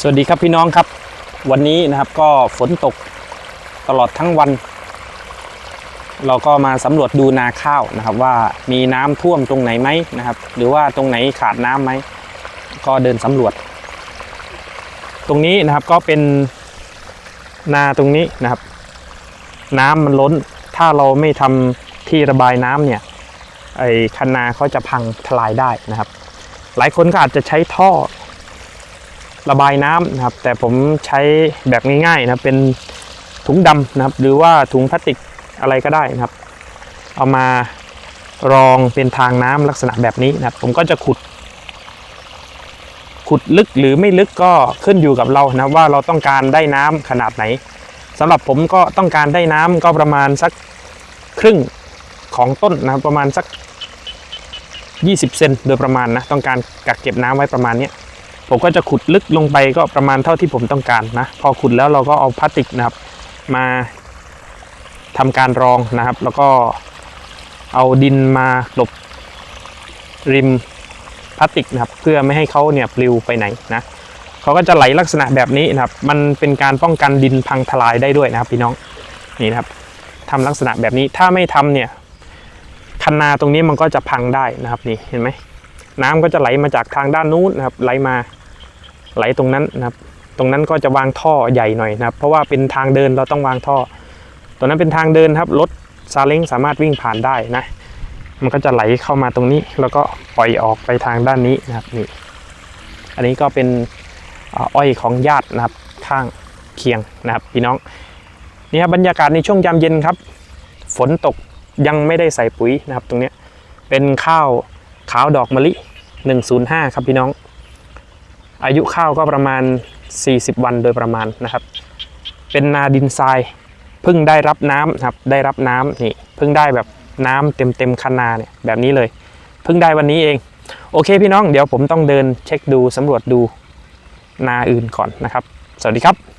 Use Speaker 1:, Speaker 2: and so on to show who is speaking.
Speaker 1: สวัสดีครับพี่น้องครับ วันนี้นะครับก็ฝนตกตลอดทั้งวัน เราก็มาสำรวจดูนาข้าวนะครับ ว่ามีน้ำท่วมตรงไหนไหมนะครับ หรือว่าตรงไหนขาดน้ำไหมก็เดินสำรวจ ตรงนี้นะครับก็เป็นนาตรงนี้นะครับ น้ำมันล้นถ้าเราไม่ทำที่ระบายน้ำเนี่ยไอ้คันนาเขาจะพังทลายได้นะครับ หลายคนก็อาจจะใช้ท่อ ระบายน้ำนะครับ แต่ผมใช้แบบง่ายๆนะเป็นถุงดำนะครับ หรือว่าถุงพลาสติกอะไรก็ได้นะครับ เอามารองเป็นทางน้ำลักษณะแบบนี้นะครับ ผมก็จะขุด ขุดลึกหรือไม่ลึกก็ขึ้นอยู่กับเรานะว่าเราต้องการได้น้ำขนาดไหนสำหรับผมก็ต้องการได้น้ำก็ประมาณสักครึ่งของต้นนะครับประมาณสัก 20 เซนโดยประมาณนะต้องการกักเก็บน้ำไว้ประมาณเนี้ย ผมก็จะขุดลึกลงไปก็ประมาณเท่าที่ผมต้องการนะ พอขุดแล้วเราก็เอาพลาสติกนะครับ มาทำการรองนะครับ แล้วก็เอาดินมากลบริมพลาสติกนะครับ เพื่อไม่ให้เขาเนี่ยปลิวไปไหนนะเขาก็จะไหลลักษณะแบบนี้นะครับ มันเป็นการป้องกันดินพังทลายได้ด้วยนะครับพี่น้องนี่นะครับทำลักษณะแบบนี้ถ้าไม่ทำเนี่ยคันนาตรงนี้มันก็จะพังได้นะครับนี่เห็นไหมน้ำก็จะไหลมาจากทางด้านนู้นนะครับไหลมา ไหลตรงนั้นนะครับ ตรงนั้นก็จะวางท่อใหญ่หน่อยนะครับ เพราะว่าเป็นทางเดินเราต้องวางท่อ ตรงนั้นเป็นทางเดินครับรถซาเล้งสามารถวิ่งผ่านได้นะ มันก็จะไหลเข้ามาตรงนี้ แล้วก็ปล่อยออกไปทางด้านนี้นะครับนี่ อันนี้ก็เป็นอ้อยของญาตินะครับข้างเคียงนะครับพี่น้องนี่ครับบรรยากาศในช่วงยามเย็นครับ ฝนตกยังไม่ได้ใส่ปุ๋ยนะครับ ตรงเนี้ยเป็นข้าวขาวดอกมะลิ 105 ครับพี่น้อง อายุข้าวก็ประมาณ 40 วันโดยประมาณนะครับ เป็นนาดินทรายเพิ่งได้รับน้ำครับได้รับน้ำนี่เพิ่งได้แบบน้ำเต็มเต็มคันนาเนี่ยแบบนี้เลยเพิ่งได้วันนี้เอง โอเคพี่น้องเดี๋ยวผมต้องเดินเช็คดูสำรวจดูนาอื่นก่อนนะครับ สวัสดีครับ